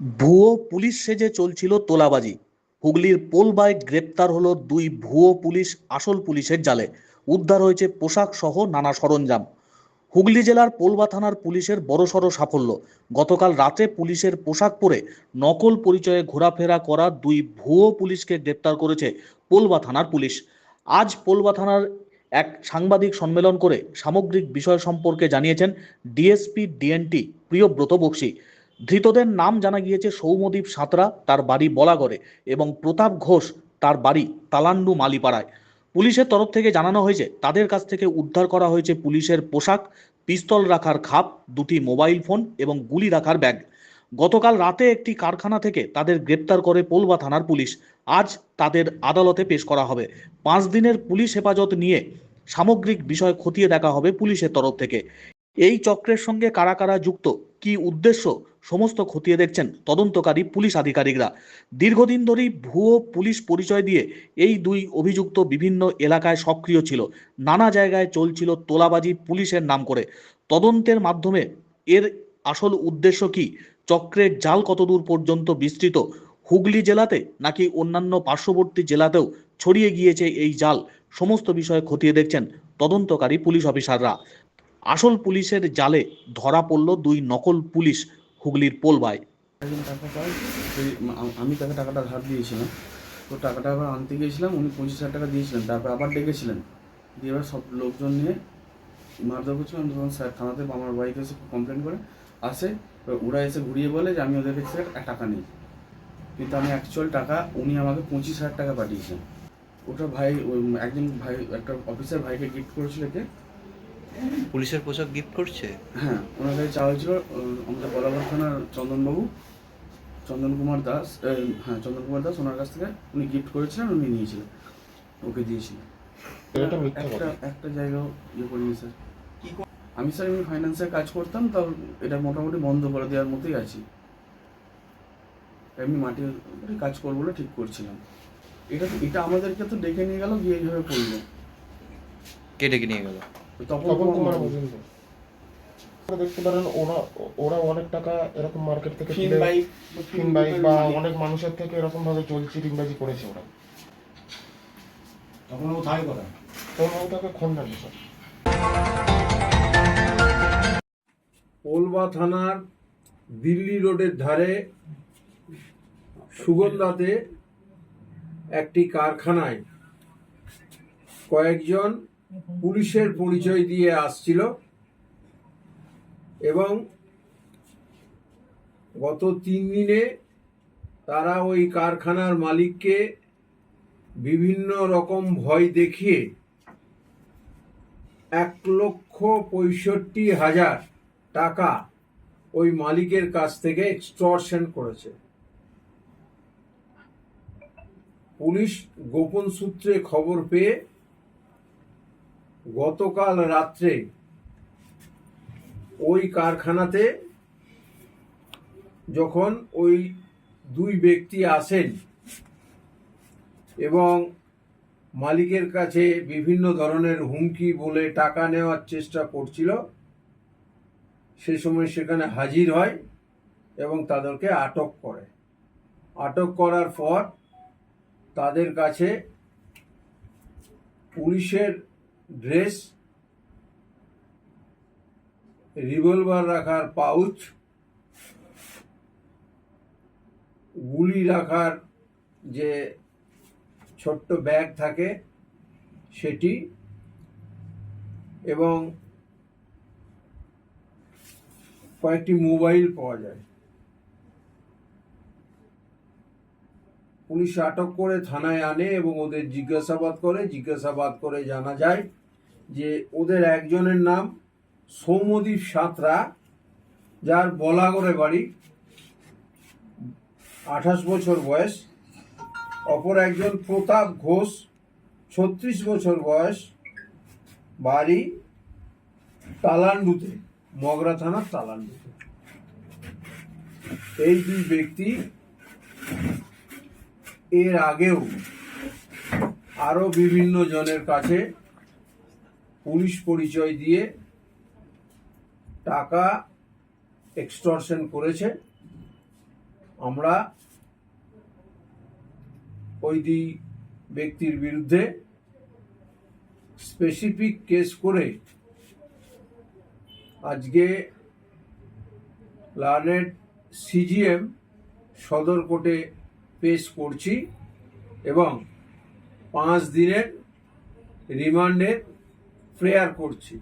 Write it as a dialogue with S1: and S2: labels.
S1: ভুয়ো পুলিশ সেজে চলছিল তোলাবাজি। হুগলির পোলবায় গ্রেপ্তার হলো দুই ভুয়ো পুলিশ আসল পুলিশের জালে। উদ্ধার হয়েছে পোশাক সহ নানা সরঞ্জাম। হুগলি জেলার পোলবা থানার পুলিশের বড়সড় সাফল্য। গতকাল রাতে পুলিশের পোশাক পরে নকল পরিচয়ে ঘোরাফেরা করা দুই ভুয়ো পুলিশকে গ্রেপ্তার করেছে পোলবা থানার পুলিশ। আজ পোলবা থানার এক সাংবাদিক সম্মেলন করে সামগ্রিক বিষয় সম্পর্কে জানিয়েছেন ডিএসপি, ডিএনটি, প্রিয়ব্রত বক্সি। ধৃতদের নাম জানা গিয়েছে সৌমদীপ সাঁতরা, তার বাড়ি বলাগড়ে, এবং প্রতাপ ঘোষ, তার বাড়ি তালান্ডু মালিপাড়ায়। পুলিশের তরফ থেকে জানানো হয়েছে, তাদের কাছ থেকে উদ্ধার করা হয়েছে পুলিশের পোশাক, পিস্তল রাখার খাপ, দুটি মোবাইল ফোন এবং গুলি রাখার ব্যাগ। গতকাল রাতে একটি কারখানা থেকে তাদের গ্রেপ্তার করে পোলবা থানার পুলিশ। আজ তাদের আদালতে পেশ করা হবে। পাঁচ দিনের পুলিশ হেফাজত নিয়ে সামগ্রিক বিষয় খতিয়ে দেখা হবে পুলিশের তরফ থেকে। এই চক্রের সঙ্গে কারা কারা যুক্ত? কি উদ্দেশ্য? সমস্ত খতিয়ে দেখছেন তদন্তকারী পুলিশ আধিকারিকরা। দীর্ঘদিন ধরেই ভুয়ো পুলিশ পরিচয় দিয়ে এই দুই অভিযুক্ত বিভিন্ন এলাকায় সক্রিয় ছিল। নানা জায়গায় চলছিল তোলাবাজি পুলিশের নাম করে। তদন্তের মাধ্যমে এর আসল উদ্দেশ্য কি? চক্রের জাল কতদূর পর্যন্ত বিস্তৃত? হুগলি জেলাতে নাকি অন্যান্য পার্শ্ববর্তী জেলাতেও ছড়িয়ে গিয়েছে এই জাল? সমস্ত বিষয়ে খতিয়ে দেখছেন তদন্তকারী পুলিশ অফিসাররা। আসল পুলিশের জালে ধরা পড়ল দুই নকল পুলিশ হুগলির
S2: পায় আমি তাকে টাকাটা ধার দিয়েছিলাম। তো টাকাটা আবার আনতে গিয়েছিলাম, উনি পঁচিশ হাজার টাকা দিয়েছিলেন। তারপর আবার ডেকেছিলেন। দিয়ে এবার সব লোকজন নিয়ে মারধর করছিলাম তখন স্যার, থানাতে আমার বাড়িতে এসে কমপ্লেন করে, আসে। ওরা এসে ঘুরিয়ে বলে যে, আমি ওদের কাছে টাকা নিই। কিন্তু আমি অ্যাকচুয়াল টাকা উনি আমাকে পঁচিশ হাজার টাকা পাঠিয়েছেন। ওটা ভাই একজন ভাই, একটা অফিসার ভাইকে গিফট করেছিল কে?
S3: পুলিশের পোশাক গিফট করছে?
S2: হ্যাঁ ওনার কাছে চাওয়া হয়েছিল আমাদের বলাগড় থানার চন্দনবাবু চন্দন কুমার দাস হ্যাঁ চন্দন কুমার দাস ওনার কাছ থেকে উনি গিফট করেছিলেন উনি নিয়েছিলেন ওকে দিয়েছিলেন। একটা জায়গাও ইয়ে করিনি স্যার। আমি স্যার এমনি ফাইন্যান্সের কাজ করতাম তাও এটা মোটামুটি বন্ধ করে দেওয়ার মতোই আছি। এমনি মাটির কাজ করব বলে ঠিক করছিলাম। এটা এটা আমাদেরকে তো ডেকে নিয়ে গেল গিয়ে এইভাবে করল।
S3: কে ডেকে নিয়ে গেল?
S4: তপন কুমার মজুমদার দেখতে পারেন ওরা ওরা অনেক টাকা এরকম মার্কেট থেকে
S2: ফিন
S4: তুলে
S2: বাইক
S4: ফিন বাইক বা অনেক মানুষের থেকে এরকম ভাবে চলছি রিংবাজি করেছে ওরা।
S5: তখন ও থাই করা
S4: তখন ওটাকে খন্ডন স্যার
S6: পোলবা থানার দিল্লি রোডের ধারে সুগন্ধাতে একটি কারখানায় কয়েকজন পুলিশের পরিচয় দিয়ে আসছিল। এবং গত তিন দিনে তারা ওই কারখানার মালিককে বিভিন্ন রকম ভয় দেখিয়ে এক লক্ষ পঁয়ষট্টি হাজার টাকা ওই মালিকের কাছ থেকে এক্সটর্শন করেছে। পুলিশ গোপন সূত্রে খবর পেয়ে গতকাল রাত্রে ওই কারখানাতে যখন ওই দুই ব্যক্তি আসেন এবং মালিকের কাছে বিভিন্ন ধরনের হুমকি বলে টাকা নেওয়ার চেষ্টা করছিল, সে সময় সেখানে হাজির হয় এবং তাদেরকে আটক করে। আটক করার পর তাদের কাছে পুলিশের ড্রেস, রিভলভার রাখার পাউচ, গুলি রাখার যে ছোট্ট ব্যাগ থাকে সেটি এবং কয়েকটি মোবাইল পাওয়া যায়। পুলিশ আটক করে থানায় আনে এবং ওদের জিজ্ঞাসাবাদ করে। জিজ্ঞাসাবাদ করে জানা যায় যে ওদের একজনের নাম সৌমদীপ সাঁতরা, যার বলাগড়ে বাড়ি, আঠাশ বছর বয়স। অপর একজন প্রতাপ ঘোষ, ছত্রিশ বছর বয়স, বাড়ি তালান্ডুতে, মগরা থানার তালান্ডুতে। এই দুই ব্যক্তি এর আগেও আরও বিভিন্ন জনের কাছে পুলিশ পরিচয় দিয়ে টাকা এক্সটর্শন করেছে। আমরা ওই দুই ব্যক্তির বিরুদ্ধে স্পেসিফিক কেস করে আজকে লার্নেড সিজিএম সদর কোর্টে পেশ করছি এবং পাঁচ দিনের রিমান্ডের প্রেয়ার করছি।